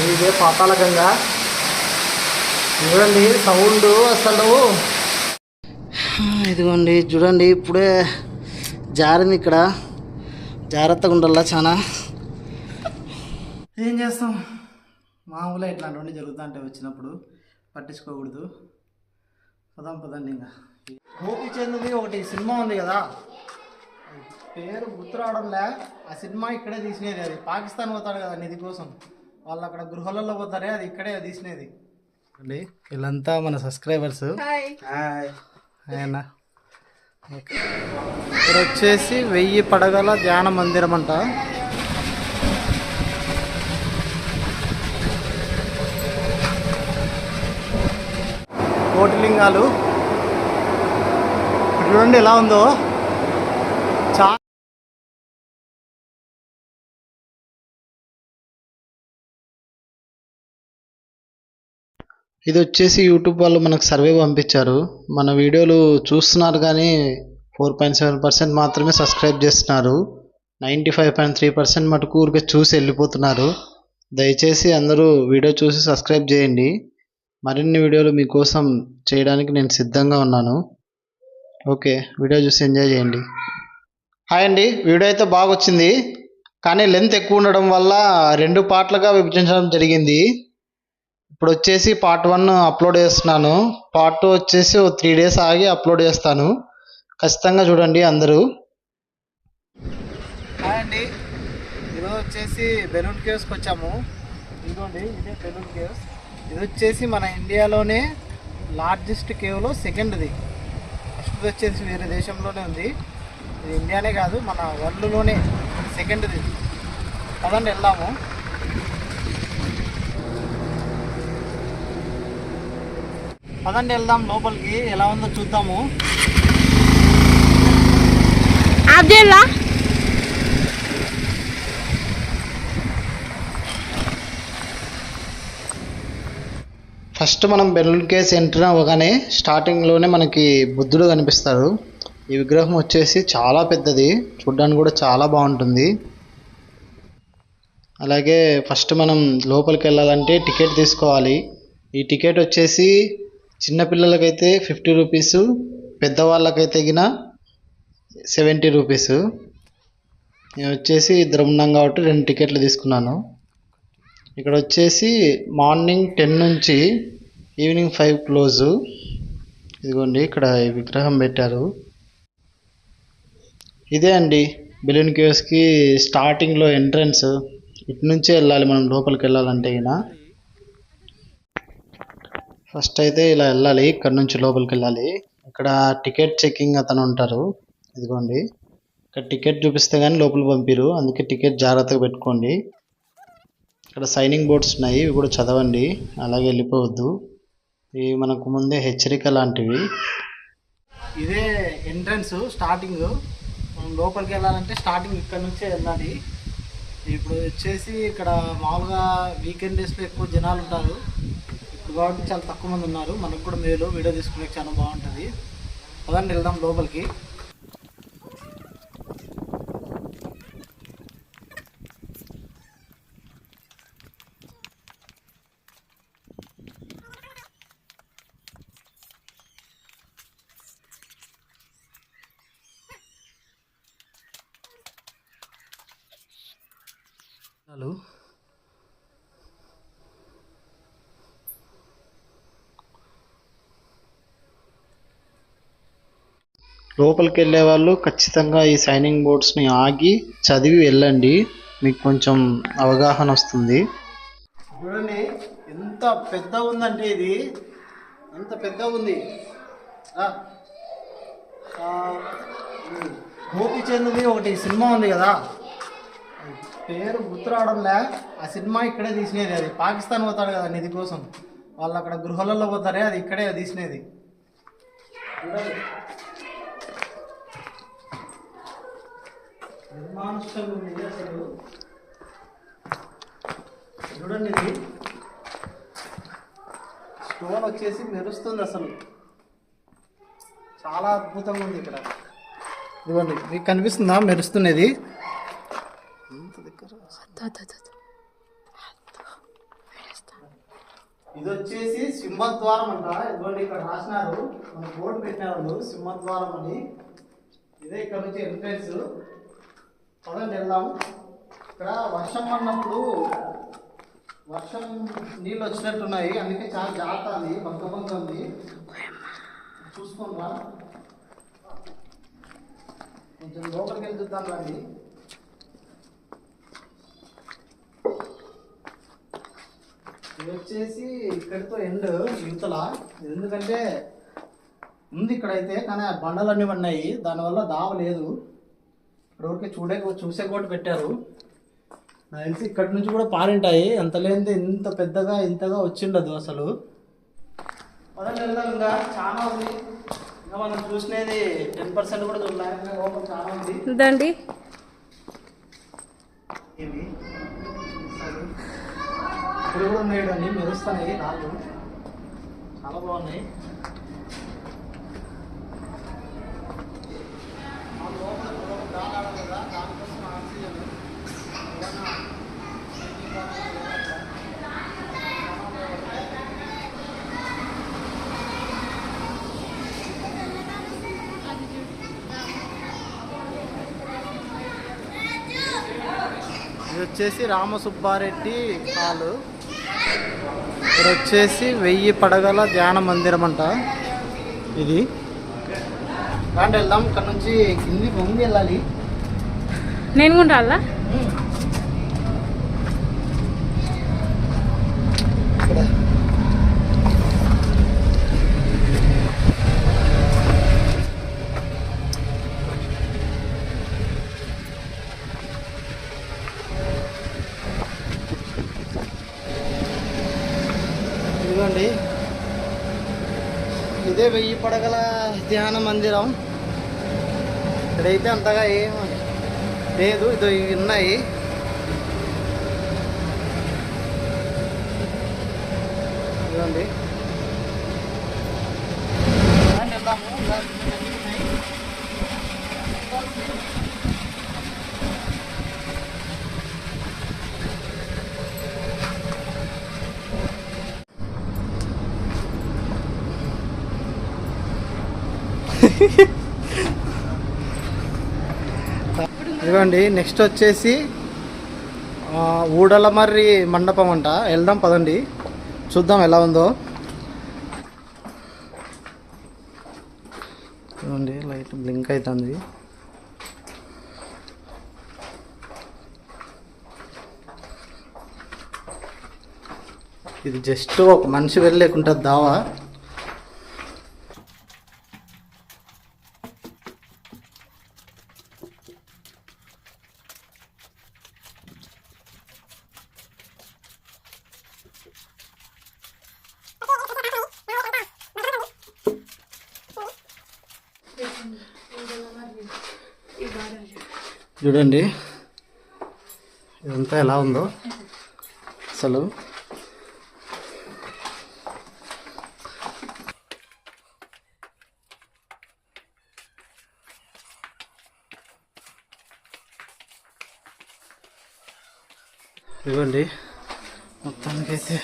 ఇదే పాతాల గంగా చూడండి సౌండ్ అసలు. ఇదిగోండి చూడండి ఇప్పుడే జారింది ఇక్కడ. జాగ్రత్తగా ఉండాలా చాలా ఏం చేస్తాం? మామూలుగా ఇట్లాంటివన్నీ జరుగుతుంటే వచ్చినప్పుడు పట్టించుకోకూడదు. పదాం పదండి ఇంకా. గోపి చంద్ది ఒకటి సినిమా ఉంది కదా. పేరు గుర్తు రావడంలే ఆ సినిమా ఇక్కడే తీసినది అది. పాకిస్తాన్ పోతాడు కదా నిధి కోసం. వాళ్ళు అక్కడ గృహాలలో పోతారే అది ఇక్కడే తీసినది. అండి వీళ్ళంతా మన సబ్స్క్రైబర్స్. ఆయన ఇక్కడ వచ్చేసి వెయ్యి పడగల ధ్యాన మందిరం అంట. కోటిలింగాలు. ఇప్పుడు చూడండి ఎలా ఉందో. ఇది వచ్చేసి యూట్యూబ్ వాళ్ళు మనకు సర్వే పంపించారు. మన వీడియోలు చూస్తున్నారు కానీ ఫోర్ పాయింట్ సెవెన్ పర్సెంట్ మాత్రమే సబ్స్క్రైబ్ చేస్తున్నారు. Ninety five point three percent మటుకు ఊరికే చూసి వెళ్ళిపోతున్నారు. దయచేసి అందరూ వీడియో చూసి సబ్స్క్రైబ్ చేయండి. మరిన్ని వీడియోలు మీకోసం చేయడానికి నేను సిద్ధంగా ఉన్నాను. ఓకే వీడియో చూసి ఎంజాయ్ చేయండి. హాయ్ అండి వీడియో అయితే బాగా వచ్చింది కానీ లెంత్ ఎక్కువ ఉండడం వల్ల రెండు పార్ట్లుగా విభజించడం జరిగింది. ఇప్పుడు వచ్చేసి పార్ట్ వన్ అప్లోడ్ చేస్తున్నాను. పార్ట్ టూ వచ్చేసి ఓ త్రీ డేస్ ఆగి అప్లోడ్ చేస్తాను. ఖచ్చితంగా చూడండి అందరూ. హాయ్ అండి. ఈరోజు వచ్చేసి బెలూన్ కేవ్స్కి వచ్చాము. ఇదిగోండి ఇదే బెలూన్ కేవ్స్. ఇది వచ్చేసి మన ఇండియాలోనే లార్జెస్ట్ కేవ్లో సెకండ్ది ఫస్ట్ వచ్చేసి వేరే దేశంలోనే ఉంది. ఇది ఇండియానే కాదు మన వరల్డ్లోనే సెకండ్ది పదండి వెళ్దాము. పదండి వెళ్దాం లోపలికి. ఎలా ఉందో చూద్దాము. ఫస్ట్ మనం బెల్లూన్ కేస్ ఎంటర్ అవ్వగానే స్టార్టింగ్లోనే మనకి బుద్ధుడు కనిపిస్తాడు. ఈ విగ్రహం వచ్చేసి చాలా పెద్దది. చూడ్డానికి కూడా చాలా బాగుంటుంది. అలాగే ఫస్ట్ మనం లోపలికి వెళ్ళాలంటే టికెట్ తీసుకోవాలి. ఈ టికెట్ వచ్చేసి చిన్నపిల్లలకైతే ఫిఫ్టీ రూపీస్ పెద్దవాళ్ళకైతే గిన సెవెంటీ రూపీస్. నేను వచ్చేసి ఇద్దరు ఉన్నాం కాబట్టి రెండు టికెట్లు తీసుకున్నాను. ఇక్కడ వచ్చేసి మార్నింగ్ టెన్ నుంచి ఈవినింగ్ ఫైవ్ క్లోజు. ఇదిగోండి ఇక్కడ విగ్రహం పెట్టారు. ఇదే అండి బెలూన్ కేవ్స్కి స్టార్టింగ్లో ఎంట్రన్స్. ఇటు నుంచే వెళ్ళాలి మనం లోపలికి వెళ్ళాలంటే ఈయన ఫస్ట్ అయితే ఇలా వెళ్ళాలి ఇక్కడ నుంచి లోపలికి వెళ్ళాలి. ఇక్కడ టికెట్ చెకింగ్ అతను ఉంటారు. ఇదిగోండి. ఇక్కడ టికెట్ చూపిస్తే కానీ లోపలికి పంపిరు. అందుకే టికెట్ జాగ్రత్తగా పెట్టుకోండి. ఇక్కడ సైనింగ్ బోర్డ్స్ ఉన్నాయి ఇవి కూడా చదవండి. అలాగే వెళ్ళిపోవద్దు. ఇవి మనకు ముందే హెచ్చరిక లాంటివి. ఇదే ఎంట్రన్స్ స్టార్టింగ్. మనం లోపలికి వెళ్ళాలంటే స్టార్టింగ్ ఇక్కడ నుంచే వెళ్ళాలి. ఇప్పుడు వచ్చేసి ఇక్కడ మామూలుగా వీకెండ్ డేస్లో ఎక్కువ జనాలు ఉంటారు. కాబట్టి చాలా తక్కువ మంది ఉన్నారు. మనకు కూడా మేలు వీడియో తీసుకునే చాలా బాగుంటుంది. పదండి వెళ్దాం లోపలికి. హలో. లోపలికి వెళ్ళే వాళ్ళు ఖచ్చితంగా ఈ సైనింగ్ బోర్డ్స్ని ఆగి చదివి వెళ్ళండి. మీకు కొంచెం అవగాహన వస్తుంది. చూడండి ఎంత పెద్ద ఉందంటే ఇది. ఎంత పెద్ద ఉంది. గోపిచంద్ది ఒకటి సినిమా ఉంది కదా. పేరు గుర్తురావడంలే. ఆ సినిమా ఇక్కడే తీసినది అది. పాకిస్తాన్ పోతాడు కదా నిధి కోసం. వాళ్ళు అక్కడ గృహాలలో పోతారే అది ఇక్కడే తీసినది చూడండి. నిర్మానుష్యంగా ఉంది ఇది అసలు చూడండి ఇది. స్టోన్ వచ్చేసి మెరుస్తుంది అసలు. చాలా అద్భుతంగా ఉంది ఇక్కడ. ఇదిగోండి మీకు కనిపిస్తుందా? మెరుస్తున్నది. ఇది వచ్చేసి సింహద్వారం అంట. ఇదిగోండి ఇక్కడ రాసినారు. మన బోర్డు పెట్టినారు వాళ్ళు సింహద్వారం అని. ఇదే ఇక్కడ నుంచి ఎంట్రెన్స్ పదండి వెళ్దాం ఇక్కడ వర్షం పడినప్పుడు వర్షం నీళ్ళు వచ్చినట్టున్నాయి. అందుకే చాలా జాగ్రత్త ఉంది బంక ఉంది. చూసుకోండి రా కొంచెం లోపలికి వెళ్ళి చూద్దాం రండి. ఇది వచ్చేసి ఇక్కడితో ఎండ్ యువతల ఎందుకంటే ఉంది ఇక్కడైతే కానీ ఆ బండలన్నీ ఉన్నాయి దానివల్ల దావ లేదు ఇక్కడ చూడే చూసే కూడా పెట్టారు. నాకు తెలిసి ఇక్కడ నుంచి కూడా పారింటాయి. ఎంత లేనిది ఇంత పెద్దగా ఇంతగా వచ్చిండదు అసలు. పదండి వెళ్దాం ఇంకా. చాలా ఉంది. ఇంకా మనం చూసినది టెన్ పర్సెంట్ కూడా లోపల చాలా ఉంది. ఇదండి. ఇవి ఇక్కడ కూడా ఉన్నాయి అండి మెరుస్తున్నాయి. రాళ్ళు చాలా బాగున్నాయి ఆ లోపల లోపల గాలి ఆడాలి కదా, దానికోసం ఆక్సిజన్. ఏదైనా ఇది వచ్చేసి రామసుబ్బారెడ్డి హాలు. ఇక్కడ వచ్చేసి వెయ్యి పడగల ధ్యాన మందిరం అంట ఇది. రండి వెళ్దాం. ఇక్కడ నుంచి కింది పొంగి వెళ్ళాలి. నేను కూడా రాలా ఇక్కడ ఇదిగోండి ఇదే వెయ్యి పడగల ధ్యాన మందిరం. ఇక్కడైతే అంతగా ఏం లేదు ఇది ఉన్నాయి. ఇదండి రండి వెళ్దాము. ఇలా ఇవన్నీ ఉన్నాయి. ఇదిగోండి నెక్స్ట్ వచ్చేసి ఊడలమర్రి మండపం అంట. వెళ్దాం పదండి. చూద్దాం ఎలా ఉందో. చూడండి లైట్ బ్లింక్ అవుతుంది ఇది జస్ట్ ఒక మనిషి వెళ్ళలేకుంటుంది దావా. చూడండి. ఇదంతా ఎలా ఉందో అసలు. ఇవ్వండి. మొత్తానికైతే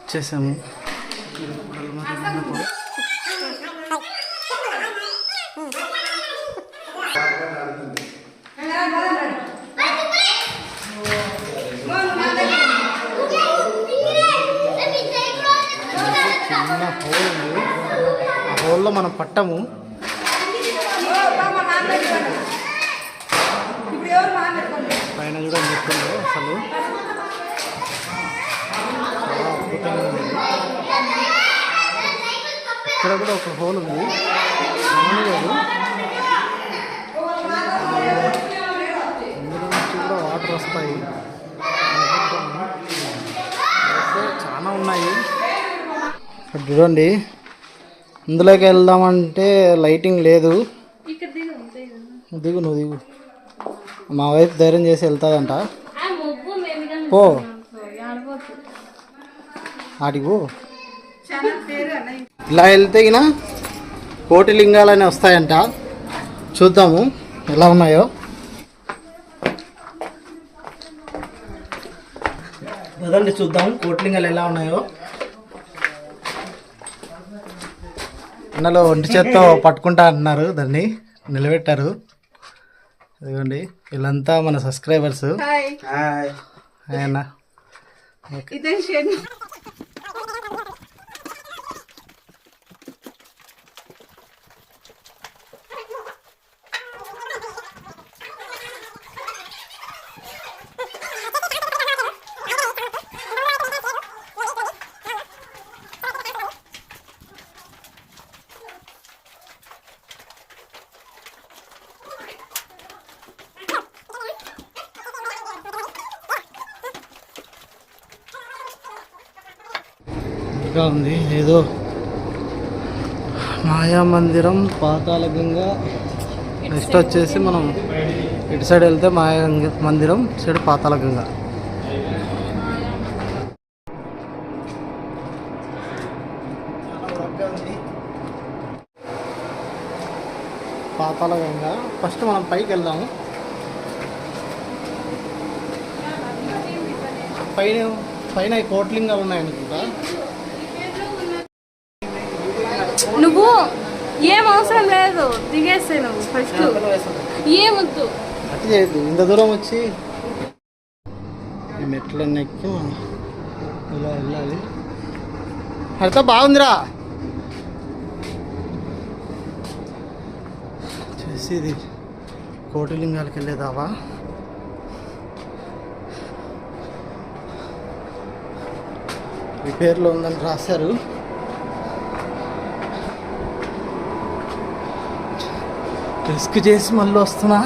వచ్చేసాము చిన్న హోల్ ఉంది ఆ హోల్లో మనం పట్టము. పైన కూడా చెప్తుంది అసలు. ఇక్కడ కూడా ఒక హోల్ ఉంది. మామూలుగా ఇందులో నుంచి కూడా వాటర్ వస్తాయి అనుకుంటున్నాను. అయితే చాలా ఉన్నాయి ఇక్కడ చూడండి. ఇందులోకి వెళ్దామంటే లైటింగ్ లేదు. ఇక్కడ దిగు నువ్వు దిగు. మా వైఫ్ ధైర్యం చేసి వెళ్తాదంట. ఆ ముగ్గు మేము పో. ఆడిపోతుంది ఆడికి పో. ఇలా వెళ్తే గిన కోటి లింగాలనే వస్తాయంట. చూద్దాము ఎలా ఉన్నాయో. పదండి చూద్దాం కోటి లింగాలు ఎలా ఉన్నాయో. అన్నలో ఒంటి చేత్తో పట్టుకుంటా అంటున్నారు దాన్ని. నిలబెట్టారు. ఇదిగోండి వీళ్ళంతా మన సబ్స్క్రైబర్స్ హాయ్ హాయ్ అన్న ఇంకా ఉంది. ఏదో మాయా మందిరం నెక్స్ట్ వచ్చేసి మనం ఇటు సైడ్ వెళ్తే మాయా మందిరం ఇటు సైడ్ పాతాళగంగ పాతాళగంగ ఫస్ట్ మనం పైకి వెళ్దాము. పైన పైన కోట్లింగా ఉన్నాయనుకుంటా నువ్వు ఏం అవసరం లేదు. దిగేస్తే నువ్వు ఫస్ట్ ఏమొద్దు. ఇంత దూరం వచ్చి మెట్లన్నీ ఎక్కి ఇలా వెళ్ళాలి. అయితే బాగుందిరా. చేసి ఇది కోటిలింగాలకి వెళ్ళేదావా? రిపేర్లో ఉందని రాశారు. రిస్క్ చేసి మళ్ళీ వస్తున్నా.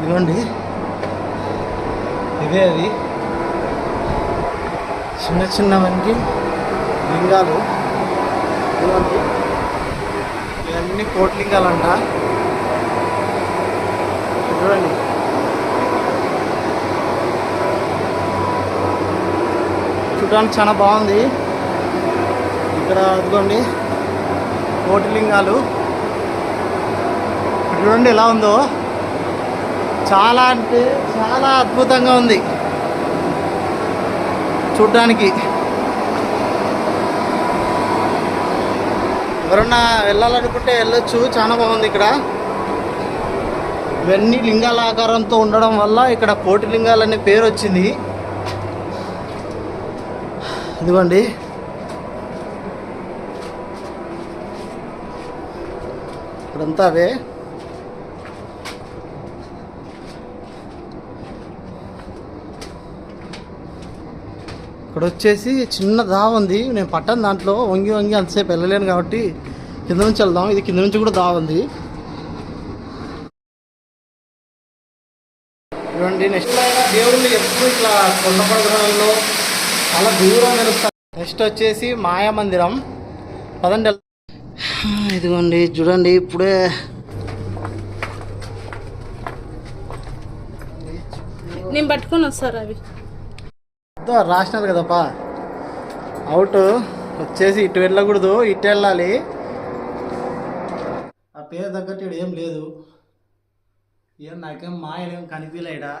ఇదిగోండి. ఇదే అది. చిన్న చిన్నవన్నీ లింగాలు. ఇదిగోండి. ఇవన్నీ కోట్లింగాలంట చూడండి చూడడానికి చాలా బాగుంది. ఇక్కడ అదిగోండి కోటిలింగాలు చూడండి ఎలా ఉందో. చాలా అంటే చాలా అద్భుతంగా ఉంది. చూడ్డానికి. ఎవరన్నా వెళ్ళాలనుకుంటే వెళ్ళొచ్చు. చాలా బాగుంది ఇక్కడ. ఇవన్నీ లింగాల ఆకారంతో ఉండడం వల్ల ఇక్కడ కోటి లింగాలనే పేరు వచ్చింది. ఇదిగోండి. ఇక్కడంతా అవే. ఇక్కడ వచ్చేసి చిన్న దావ ఉంది. నేను పట్టాను దాంట్లో వంగి వంగి అంతసేపు వెళ్ళలేను కాబట్టి కింద నుంచి వెళ్దాం. ఇది కింద నుంచి కూడా దావ ఉంది. చూడండి నెక్స్ట్ దేవుళ్ళు ఎప్పుడు ఇట్లా కొండ పర్వతాలలో చాలా దూరం నిలుస్తారు నెక్స్ట్ వచ్చేసి మాయా మందిరం. పదండి ఇదిగోండి చూడండి ఇప్పుడే. నేను పట్టుకొని వస్తారు అవి ఇదో రాసినారు కదప్పా. అవుట్ వచ్చేసి ఇటు వెళ్ళకూడదు ఇటు వెళ్ళాలి. ఆ పేరు తగ్గట్టు ఏం లేదు. ఏం నాకేం మాయలేం కనిపించలేడా